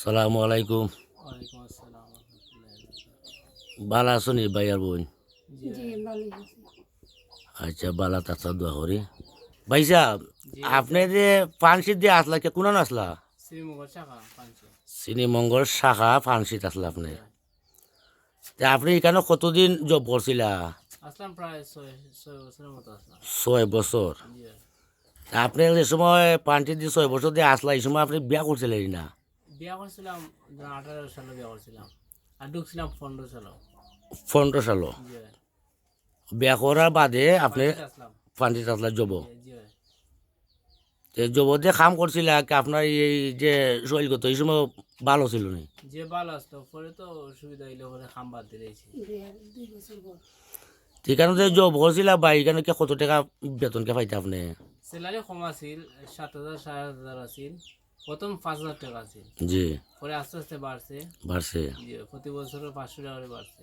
সালামু আলাইকুম। ওয়ালাইকুম বালা আছো নি ভাইয়ার বোন? আচ্ছা বালা তাতা দোয়া করি। ভাই সাহেব আপনি যে ফান্সিত দিয়ে আসলা কে কোন আসলা? শ্রীমঙ্গল শাখা পাঞ্চে মঙ্গল শাখা ফান্সিত আসলা আপনি? তা আপনি এখানে কতদিন জব করছিলা? ছয় বছর? আপনি যে সময় পান্সিত দিয়ে ছয় বছর দিয়ে আসলা এই সময় আপনি বিয়া করছিলেন না? বিয়া করছিলাম আঠারো সালে বিয়া করছিলাম। আর ঢুকছিলাম পনেরো সালে। পনেরো সালো? বিয়া করার বাদে আপনি পাঞ্চেতে আসলাম। জব? জব দিয়ে কাম করছিলা কি আপনার এই যে শৈলগত এই সময় ভালো ছিল নি যে ভালো আসতো পরে তো সুবিধা হইলে পরে খাম বাদ দিয়ে দিয়েছি। ঠিকানো যে জব করছিলা বা এখানে কে কত টাকা বেতন কে পাইতে আপনি? স্যালারি কম আছিল সাত হাজার সাড়ে সাত হাজার আছিল। প্রথম পাঁচ হাজার টাকা জি। পরে আস্তে আস্তে বাড়ছে। বাড়ছে। জি প্রতি বছর পাঁচশো টাকা করে বাড়ছে।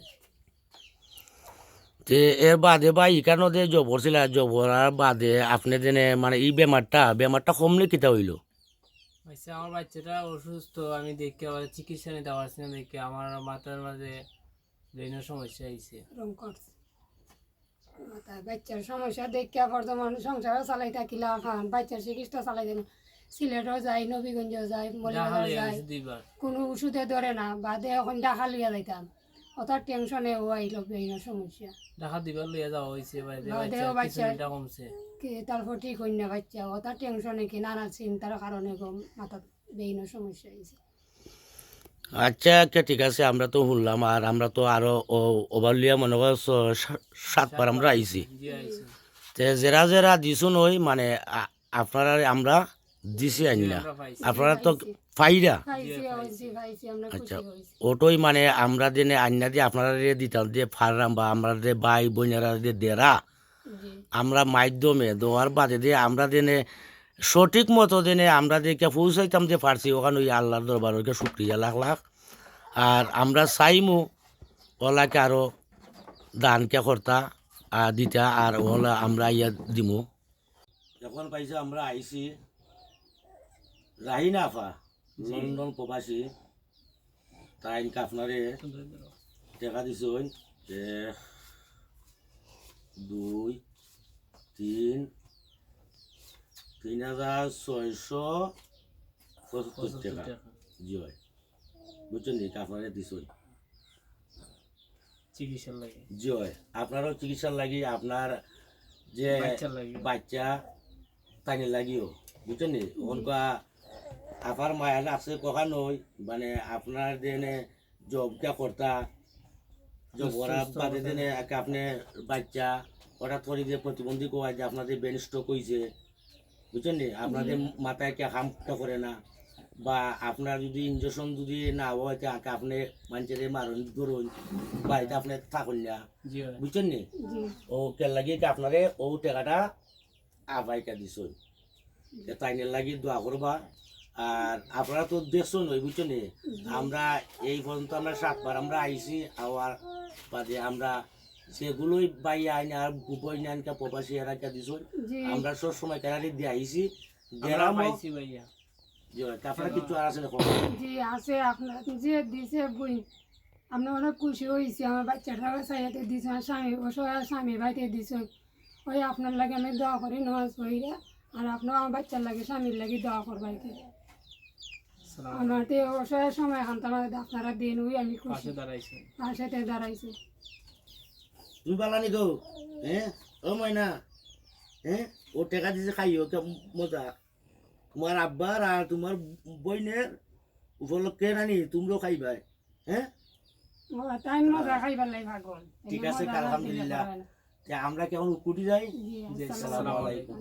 তে এর বাদে বা এখানে যে জব করছিলা জব করার বাদে আপনি দেনে মানে এই বেমারটা বেমারটা কমলে কিতা হইল? আচ্ছা আমার বাচ্চাটা অসুস্থ আমি দেখে আবার চিকিৎসা নিতে পারছি না দেখে। আমার মাথার মাঝে ব্রেনের সমস্যা হয়েছে রং করছে। মাথা বাচ্চার সমস্যা দেখিয়া বর্তমান সংসার চালাই থাকিলা বাচ্চার চিকিৎসা চালাই দেন সিলেটও যায় নবীগঞ্জও যায় মলিবাজার দেখা যায় কোনো ওষুধে ধরে না বাদে এখন ডাকা লইয়া যাইতাম। অত টেনশনে ও আইল বেইনের সমস্যা। দেখা দুইবার লইয়া যাওয়া হয়েছে বাদেও বাচ্চা বাচ্চা- কমছে। কি তারপর ঠিক হই না বাচ্চা অত টেনশনে কি নানা চিন্তার কারণে মাথা বেইনের সমস্যা হয়েছে আচ্ছা আচ্ছা ঠিক আছে আমরা তো শুনলাম আর আমরা তো আরও ওভারলিয়া মনে করো সাতবার আমরা আইছি। তে যারা যারা দিছুন ওই মানে আপনারা আমরা দিছি আইনা আপনারা তো ফাইরা আচ্ছা ওটাই মানে আমরা দিনে আইনা দিয়ে আপনারা দিয়ে দিতাম দিয়ে ফাররাম বা আমরা যে ভাই বোনেরা দিয়ে দেরা। আমরা মাধ্যমে দেওয়ার বাদে দিয়ে আমরা দিনে সঠিক মতো দিনে আমরা দিকে পৌঁছাইতাম যে পারছি ওখানে ওই আল্লাহর দরবার ওইকে শুক্রিয়া লাখ লাখ। আর আমরা চাইমু ওলাকে আরও দানকে কর্তা আর দিতা আর ওলা আমরা ইয়া দিমু। এখন পাইছে আমরা আইছি। রাহিনা আফা লন্ডন প্রবাসী তাই আপনারে টাকা দিছ এক দুই তিন তিন হাজার ছয়শো পঁচাত্তর টাকা। জি ভাই। বুঝছেন নি আপনারে দিছ চিকিৎসার লাগে। জি হয় আপনারও চিকিৎসার লাগি আপনার যে বাচ্চা তাকে লাগিও। বুঝছেন নি ওখানকা আপার মায়ের আছে কখনোই মানে আপনার দেনে জবটা কর্তা জব করার সুস্থ বাদে। দেনে একে আপনি বাচ্চা হঠাৎ করে যে প্রতিবন্ধী কোয়া যে আপনাদের ব্রেন স্ট্রোক হয়েছে বুঝছেন নি আপনাদের মাথায় কে হামটা করে না বা আপনার যদি ইঞ্জেকশন যদি না হয় তাকে আপনি মানুষের মারণ ধরুন বাড়িতে আপনি থাকুন না বুঝছেন নি ও কে লাগি কি আপনারে ও টাকাটা আবাইকা দিছ তাইনের লাগি দোয়া করবা আর আপনারা তো দেখছেন ওই বুঝছেন? আমরা এই পর্যন্ত আমরা সাতবার আমরা আইছি আওয়ার বাদে আমরা সেগুলোই বাই আইন আর বুবই নানকা প্রবাসী এরাকা দিছ আমরা সব সময় কেনারি দিয়ে আইছি ভাইয়া। যে আপনারা কিছু আর আছে জি আছে আপনার যে দিছে বই আমরা অনেক খুশি হয়েছি আমার বাচ্চাটা চাইতে দিছে আমার স্বামী অসহায় স্বামী দিছে। ওই আপনার লাগে আমি দোয়া করি নামাজ পড়িয়া আর আপনার আমার বাচ্চার লাগে স্বামীর লাগে দোয়া করবাইতে অসহায় সময় এখন আপনারা দিন ওই আমি খুশি। পাশে দাঁড়াইছে। সাথে দাঁড়াইছে। তুমি বালানি গো হ্যাঁ ও ময়না হ্যাঁ ও টাকা দিছে খাইও কে মজা। তোমার আব্বার আর তোমার বইনের উপলক্ষে নানি তোমরাও খাইবাই হ্যাঁ মজা খাইবার ঠিক আছে, আলহামদুলিল্লাহ। আমরা কেমন কুটি যাই। আসসালামু আলাইকুম।